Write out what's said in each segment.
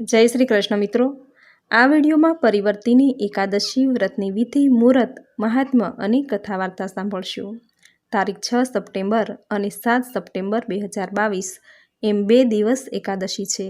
જય શ્રી કૃષ્ણ મિત્રો. આ વિડીયોમાં પરિવર્તિની એકાદશી વ્રતની વિધિ, મુહૂર્ત, મહાત્મ્ય અને કથા વાર્તા સાંભળશું. તારીખ છ સપ્ટેમ્બર અને સાત સપ્ટેમ્બર બે હજાર બાવીસ. એમ બે દિવસ એકાદશી છે.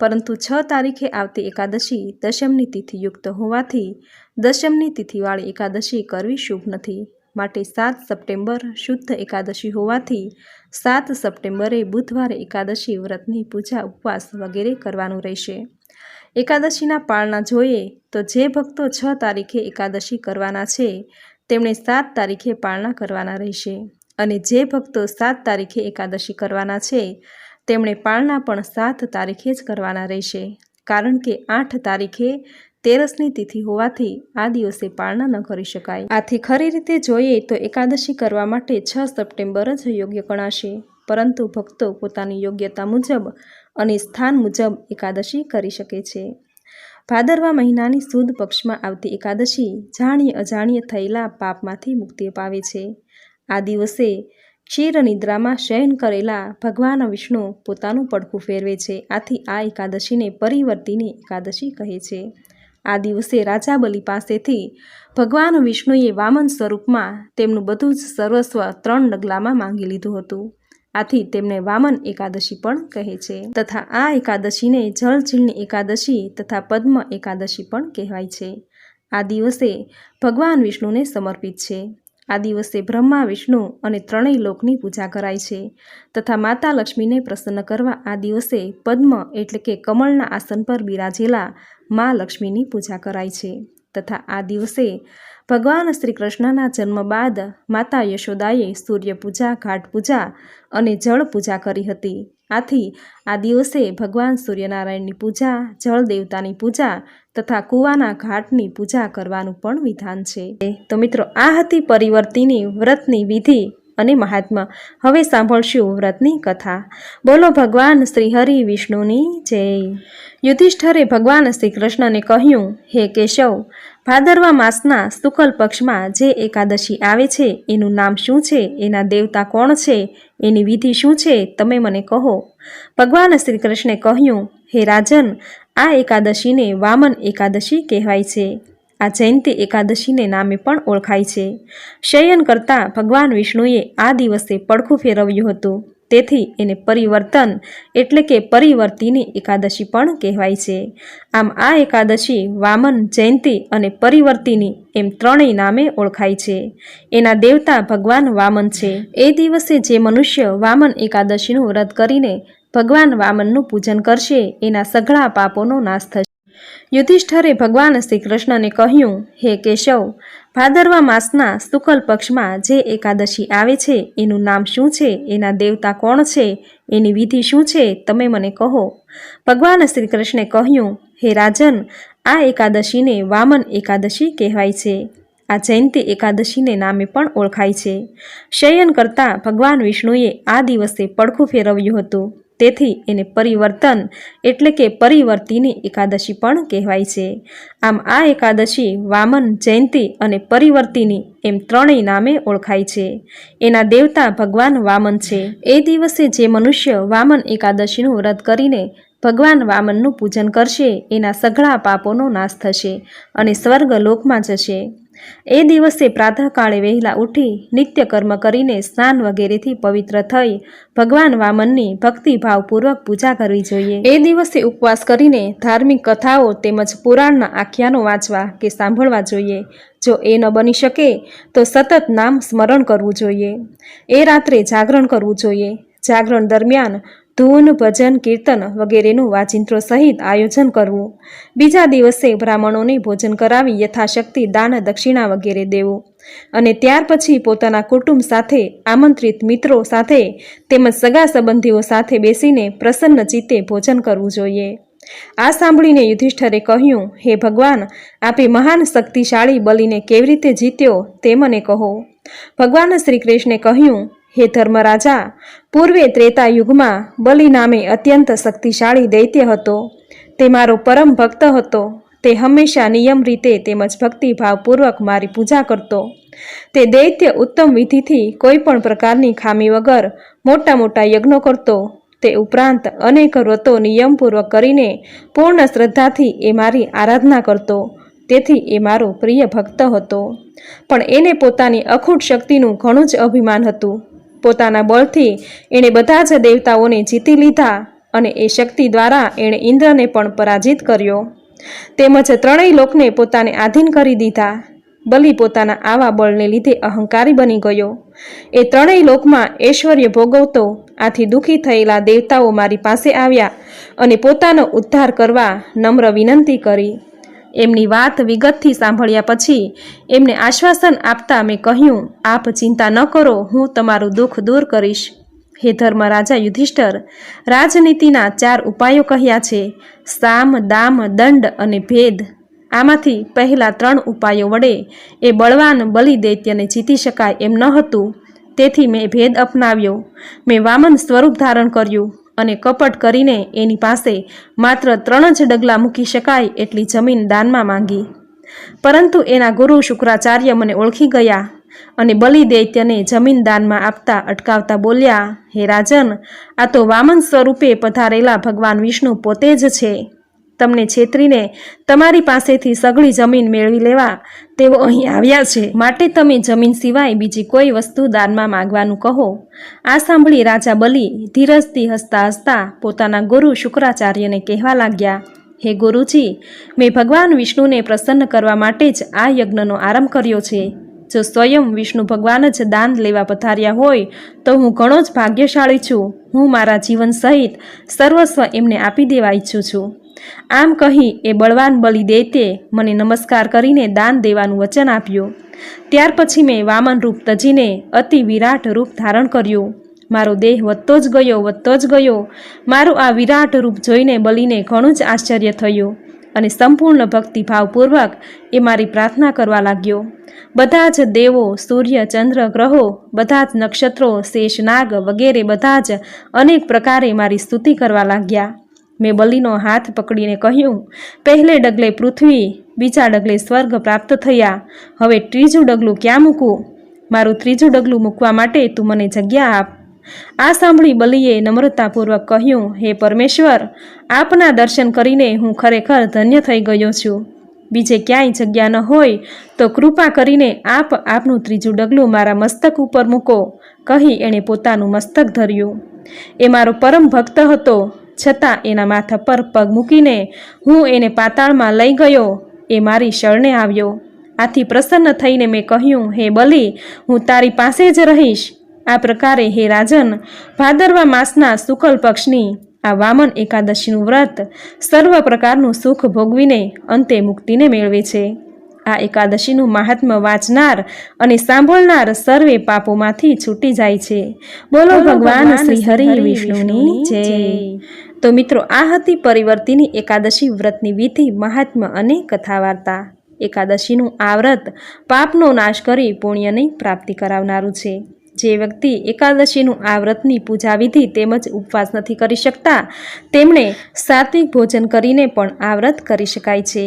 પરંતુ છ તારીખે આવતી એકાદશી દશમની તિથિયુક્ત હોવાથી દશમની તિથિવાળી એકાદશી કરવી શુભ નથી. માટે સાત સપ્ટેમ્બર શુદ્ધ એકાદશી હોવાથી સાત સપ્ટેમ્બરે બુધવારે એકાદશી વ્રતની પૂજા ઉપવાસ વગેરે કરવાનું રહેશે. એકાદશીના પાળના જોઈએ તો જે ભક્તો છ તારીખે એકાદશી કરવાના છે, તેમણે સાત તારીખે પાળના કરવાના રહેશે અને જે ભક્તો સાત તારીખે એકાદશી કરવાના છે, તેમણે પાળના પણ સાત તારીખે જ કરવાના રહેશે, કારણ કે આઠ તારીખે તેરસની તિથિ હોવાથી આ દિવસે પાળના ન કરી શકાય. આથી ખરી રીતે જોઈએ તો એકાદશી કરવા માટે છ સપ્ટેમ્બર જ યોગ્ય ગણાશે. પરંતુ ભક્તો પોતાની યોગ્યતા મુજબ અને સ્થાન મુજબ એકાદશી કરી શકે છે. ભાદરવા મહિનાની સુદ પક્ષમાં આવતી એકાદશી જાણીએ અજાણીએ થયેલા પાપમાંથી મુક્તિ અપાવે છે. આ દિવસે ક્ષીર નિદ્રામાં શયન કરેલા ભગવાન વિષ્ણુ પોતાનું પડખું ફેરવે છે. આથી આ એકાદશીને પરિવર્તિની એકાદશી કહે છે. આ દિવસે રાજા બલિ પાસેથી ભગવાન વિષ્ણુએ વામન સ્વરૂપમાં તેમનું બધું જ સર્વસ્વ ત્રણ ડગલામાં માંગી લીધું હતું. આથી તેમને વામન એકાદશી પણ કહે છે. તથા આ એકાદશીને જળઝીલની એકાદશી તથા પદ્મ એકાદશી પણ કહેવાય છે. આ દિવસે ભગવાન વિષ્ણુને સમર્પિત છે. આ દિવસે બ્રહ્મા, વિષ્ણુ અને ત્રણેય લોકની પૂજા કરાય છે તથા માતા લક્ષ્મીને પ્રસન્ન કરવા આ દિવસે પદ્મ એટલે કે કમળના આસન પર બિરાજેલા મા લક્ષ્મીની પૂજા કરાય છે તથા આ દિવસે ભગવાન શ્રી કૃષ્ણના જન્મ બાદ માતા યશોદાએ સૂર્યપૂજા ઘાટ પૂજા અને જળ પૂજા કરી હતી આથી આ દિવસે ભગવાન સૂર્યનારાયણની પૂજા, જળ દેવતાની પૂજા તથા કૂવાના ઘાટની પૂજા કરવાનું પણ વિધાન છે. તો મિત્રો, આ હતી પરિવર્તિની વ્રતની વિધિ. અને મહાત્મા. હવે સાંભળશું વ્રતની કથા. બોલો ભગવાન શ્રી હરિ વિષ્ણુની જય. યુધિષ્ઠરે ભગવાન શ્રી કૃષ્ણને કહ્યું, હે કેશવ, ભાદરવા માસના શુકલ પક્ષમાં જે એકાદશી આવે છે, એનું નામ શું છે? એના દેવતા કોણ છે? એની વિધિ શું છે? તમે મને કહો. ભગવાન શ્રી કૃષ્ણે કહ્યું, હે રાજન, આ એકાદશીને વામન એકાદશી કહેવાય છે. આ જયંતી એકાદશીને નામે પણ ઓળખાય છે. શયન કરતાં ભગવાન વિષ્ણુએ આ દિવસે પડખું ફેરવ્યું હતું. તેથી એને પરિવર્તન એટલે કે પરિવર્તિની એકાદશી પણ કહેવાય છે. આમ આ એકાદશી વામન, જયંતી અને પરિવર્તિની એમ ત્રણેય નામે ઓળખાય છે. એના દેવતા ભગવાન વામન છે. એ દિવસે જે મનુષ્ય વામન એકાદશીનું વ્રત કરીને ભગવાન વામનનું પૂજન કરશે, એના સઘળા પાપોનો નાશ થશે. યુધિષ્ઠરે ભગવાન શ્રી કૃષ્ણને કહ્યું, હે કેશવ, ભાદરવા માસના શુકલ પક્ષમાં જે એકાદશી આવે છે, એનું નામ શું છે, એના દેવતા કોણ છે, એની વિધિ શું છે, તમે મને કહો. ભગવાન શ્રી કૃષ્ણે કહ્યું, હે રાજન, આ એકાદશીને વામન એકાદશી કહેવાય છે. આ જયંતી એકાદશીને નામે પણ ઓળખાય છે. શયન કરતાં ભગવાન વિષ્ણુએ આ દિવસે પડખું ફેરવ્યું હતું. તેથી એને પરિવર્તન એટલે કે પરિવર્તિની એકાદશી પણ કહેવાય છે. આમ આ એકાદશી વામન જયંતી અને પરિવર્તિની એમ ત્રણેય નામે ઓળખાય છે. એના દેવતા ભગવાન વામન છે. એ દિવસે જે મનુષ્ય વામન એકાદશીનું વ્રત કરીને ભગવાન વામનનું પૂજન કરશે, એના સઘળા પાપોનો નાશ થશે અને સ્વર્ગ લોકમાં જશે. એ દિવસે પ્રાતઃકાળે વહેલા ઉઠી નિત્ય કર્મ કરીને સ્નાન વગેરેથી પવિત્ર થઈ ભગવાન વામનની ભક્તિભાવપૂર્વક પૂજા કરવી જોઈએ. એ દિવસે ઉપવાસ કરીને ધાર્મિક કથાઓ તેમજ પુરાણના આખ્યાનો વાંચવા કે સાંભળવા જોઈએ. જો એ ન બની શકે, તો સતત નામ સ્મરણ કરવું જોઈએ. એ રાત્રે જાગરણ કરવું જોઈએ. જાગરણ દરમિયાન ધૂન, ભજન, કીર્તન વગેરેનું વાજિંત્રો સહિત આયોજન કરવું. બીજા દિવસે બ્રાહ્મણોને ભોજન કરાવી યથાશક્તિ દાન દક્ષિણા વગેરે દેવું. અને ત્યાર પછી પોતાના કુટુંબ સાથે, આમંત્રિત મિત્રો સાથે તેમજ સગા સંબંધીઓ સાથે બેસીને પ્રસન્ન ચિત્તે ભોજન કરવું જોઈએ. આ સાંભળીને યુધિષ્ઠરે કહ્યું, હે ભગવાન, આપે મહાન શક્તિશાળી બલીને કેવી રીતે જીત્યો તે મને કહો. ભગવાન શ્રી કૃષ્ણે કહ્યું હે ધર્મરાજા, પૂર્વે ત્રેતા યુગમાં બલિ નામે અત્યંત શક્તિશાળી દૈત્ય હતો. તે મારો પરમ ભક્ત હતો. તે હંમેશા નિયમ રીતે તેમજ ભક્તિભાવપૂર્વક મારી પૂજા કરતો. તે દૈત્ય ઉત્તમ વિધિથી કોઈ પણ પ્રકારની ખામી વગર મોટા મોટા યજ્ઞો કરતો. તે ઉપરાંત અનેક વ્રતો નિયમપૂર્વક કરીને પૂર્ણ શ્રદ્ધાથી એ મારી આરાધના કરતો. તેથી એ મારો પ્રિય ભક્ત હતો. પણ એને પોતાની અખૂટ શક્તિનું ઘણું જ અભિમાન હતું. પોતાના બળથી એણે બધા જ દેવતાઓને જીતી લીધા અને એ શક્તિ દ્વારા એણે ઇન્દ્રને પણ પરાજિત કર્યો. તેમજ ત્રણેય લોકને પોતાને આધીન કરી દીધા. બલિ પોતાના આવા બળને લીધે અહંકારી બની ગયો. એ ત્રણેય લોકમાં ઐશ્વર્ય ભોગવતો, આથી દુઃખી થયેલા દેવતાઓ મારી પાસે આવ્યા અને પોતાનો ઉદ્ધાર કરવા નમ્ર વિનંતી કરી. એમની વાત વિગતથી સાંભળ્યા પછી એમને આશ્વાસન આપતા મેં કહ્યું, આપ ચિંતા ન કરો, હું તમારું દુઃખ દૂર કરીશ. હે ધર્મ રાજા યુધિષ્ઠર, રાજનીતિના ચાર ઉપાયો કહ્યા છે, સામ, દામ, દંડ અને ભેદ. આમાંથી પહેલા ત્રણ ઉપાયો વડે એ બળવાન બલિ દૈત્યને જીતી શકાય એમ ન હતું. તેથી મેં ભેદ અપનાવ્યો. મેં વામન સ્વરૂપ ધારણ કર્યું. અને કપટ કરીને એની પાસે માત્ર ત્રણ જ ડગલા મૂકી શકાય એટલી જમીન દાનમાં માંગી. પરંતુ એના ગુરુ શુક્રાચાર્ય મને ઓળખી ગયા અને બલિ દૈત્યને જમીન દાનમાં આપતા અટકાવતા બોલ્યા, હે રાજન, આ તો વામન સ્વરૂપે પધારેલા ભગવાન વિષ્ણુ પોતે જ છે. તમને છેતરીને તમારી પાસેથી સઘળી જમીન મેળવી લેવા તેઓ અહીં આવ્યા છે. માટે તમે જમીન સિવાય બીજી કોઈ વસ્તુ દાનમાં માગવાનું કહો. આ સાંભળી રાજા બલિ ધીરજથી હસતા હસતા પોતાના ગુરુ શુક્રાચાર્યને કહેવા લાગ્યા, હે ગુરુજી, મેં ભગવાન વિષ્ણુને પ્રસન્ન કરવા માટે જ આ યજ્ઞનો આરંભ કર્યો છે. જો સ્વયં વિષ્ણુ ભગવાન જ દાન લેવા પધાર્યા હોય, તો હું ઘણો જ ભાગ્યશાળી છું. હું મારા જીવન સહિત સર્વસ્વ એમને આપી દેવા ઈચ્છું છું. આમ કહી એ બળવાન બલિ દૈત્યે મને નમસ્કાર કરીને દાન દેવાનું વચન આપ્યું. ત્યાર પછી મેં વામન રૂપ તજીને અતિ વિરાટ રૂપ ધારણ કર્યું. મારો દેહ વધતો જ ગયો, વધતો જ ગયો. મારું આ વિરાટ રૂપ જોઈને બલીને ઘણું જ આશ્ચર્ય થયું અને સંપૂર્ણ ભક્તિભાવપૂર્વક એ મારી પ્રાર્થના કરવા લાગ્યો. બધા જ દેવો, સૂર્ય, ચંદ્ર, ગ્રહો, બધા જ નક્ષત્રો, શેષનાગ વગેરે બધા જ અનેક પ્રકારે મારી સ્તુતિ કરવા લાગ્યા. મેં બલિનો હાથ પકડીને કહ્યું, પહેલે ડગલે પૃથ્વી, બીજા ડગલે સ્વર્ગ પ્રાપ્ત થયા. હવે ત્રીજું ડગલું ક્યાં મૂકું? મારું ત્રીજું ડગલું મૂકવા માટે તું મને જગ્યા આપ. આ સાંભળી બલિએ નમ્રતાપૂર્વક કહ્યું, હે પરમેશ્વર, આપના દર્શન કરીને હું ખરેખર ધન્ય થઈ ગયો છું. બીજે ક્યાંય જગ્યા ન હોય, તો કૃપા કરીને આપ આપનું ત્રીજું ડગલું મારા મસ્તક ઉપર મૂકો. કહી એણે પોતાનું મસ્તક ધર્યું. એ મારો પરમ ભક્ત હતો. છતાં એના માથા પર પગ મૂકીને હું એને પાતાળમાં લઈ ગયો. એ મારી શરણે આવ્યો. આથી પ્રસન્ન થઈને મેં કહ્યું હે બલી હું તારી પાસે જ રહીશ. આ પ્રકારે હે રાજન ભાદરવા માસના શુકલ પક્ષની આ વામન એકાદશીનું વ્રત સર્વ પ્રકારનું સુખ ભોગવીને અંતે મુક્તિને મેળવે છે. આ એકાદશીનું મહાત્મ્ય વાંચનાર અને સાંભળનાર સર્વે પાપોમાંથી છૂટી જાય છે. બોલો ભગવાન શ્રી હરિ વિષ્ણુની જય. તો મિત્રો, આ હતી પરિવર્તિની એકાદશી વ્રતની વિધિ, મહાત્મ્ય અને કથા વાર્તા એકાદશીનું આ વ્રત પાપનો નાશ કરી પુણ્યની પ્રાપ્તિ કરાવનારું છે. જે વ્યક્તિ એકાદશીનું આ વ્રતની પૂજા વિધિ તેમજ ઉપવાસ નથી કરી શકતા, તેમણે સાત્વિક ભોજન કરીને પણ આ વ્રત કરી શકાય છે.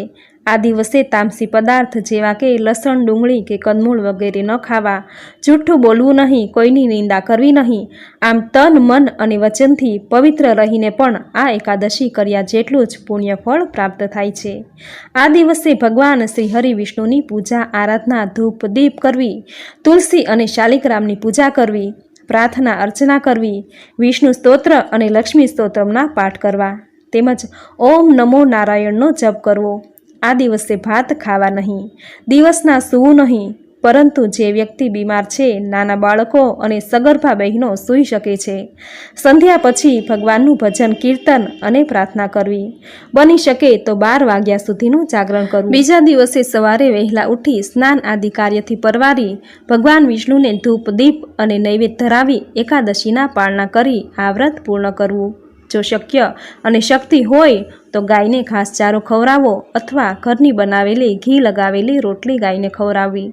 આ દિવસે તામસી પદાર્થ જેવા કે લસણ, ડુંગળી કે કંદમૂળ વગેરે ન ખાવા. જૂઠું બોલવું નહીં, કોઈની નિંદા કરવી નહીં. આમ તન, મન અને વચનથી પવિત્ર રહીને પણ આ એકાદશી કર્યા જેટલું જ પુણ્યફળ પ્રાપ્ત થાય છે. આ દિવસે ભગવાન શ્રી હરિ વિષ્ણુની પૂજા, આરાધના, ધૂપ, દીપ કરવી, તુલસી અને શાલિગ્રામની પૂજા કરવી, પ્રાર્થના અર્ચના કરવી, વિષ્ણુ સ્તોત્ર અને લક્ષ્મી સ્તોત્રમના પાઠ કરવા. તેમજ ઓમ નમો નારાયણનો જપ કરવો. આ દિવસે ભાત ખાવા નહીં. દિવસના સૂવું નહીં, પરંતુ જે વ્યક્તિ બીમાર છે, નાના બાળકો અને સગર્ભા બહેનો સૂઈ શકે છે. સંધ્યા પછી ભગવાનનું ભજન, કીર્તન અને પ્રાર્થના કરવી. બની શકે તો બાર વાગ્યા સુધીનું જાગરણ કરવું. બીજા દિવસે સવારે વહેલા ઉઠી સ્નાન આદિ કાર્યથી પરવારી ભગવાન વિષ્ણુને ધૂપ, દીપ અને નૈવેદ્ય ધરાવી એકાદશીના પાળના કરી આ વ્રત પૂર્ણ કરવું. જો શક્ય અને શક્તિ હોય તો ગાયને ઘાસચારો ખવડાવવો અથવા ઘરની બનાવેલી ઘી લગાવેલી રોટલી ગાયને ખવડાવવી.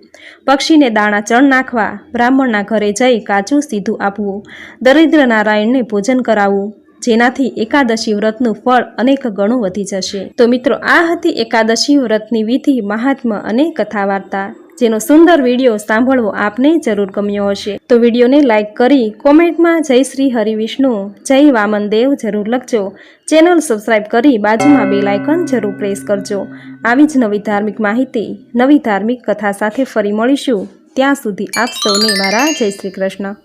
પક્ષીને દાણા ચણ નાખવા, બ્રાહ્મણના ઘરે જઈ કાચું સીધું આપવું, દરિદ્ર નારાયણને ભોજન કરાવવું, જેનાથી એકાદશી વ્રતનું ફળ અનેક ગણું વધી જશે. તો મિત્રો, આ હતી એકાદશી વ્રતની વિધિ મહાત્મા અને કથા વાર્તા જેનો સુંદર વીડિયો સાંભળવો આપને જરૂર ગમ્યો હશે. તો વિડીયોને લાઇક કરી કોમેન્ટમાં જય શ્રી હરિવિષ્ણુ જય વામન દેવ જરૂર લખજો. ચેનલ સબસ્ક્રાઇબ કરી બાજુમાં બે લાઇકન જરૂર પ્રેસ કરજો. આવી જ નવી ધાર્મિક માહિતી, નવી ધાર્મિક કથા સાથે ફરી મળીશું. ત્યાં સુધી આપ સૌને મારા જય શ્રી કૃષ્ણ.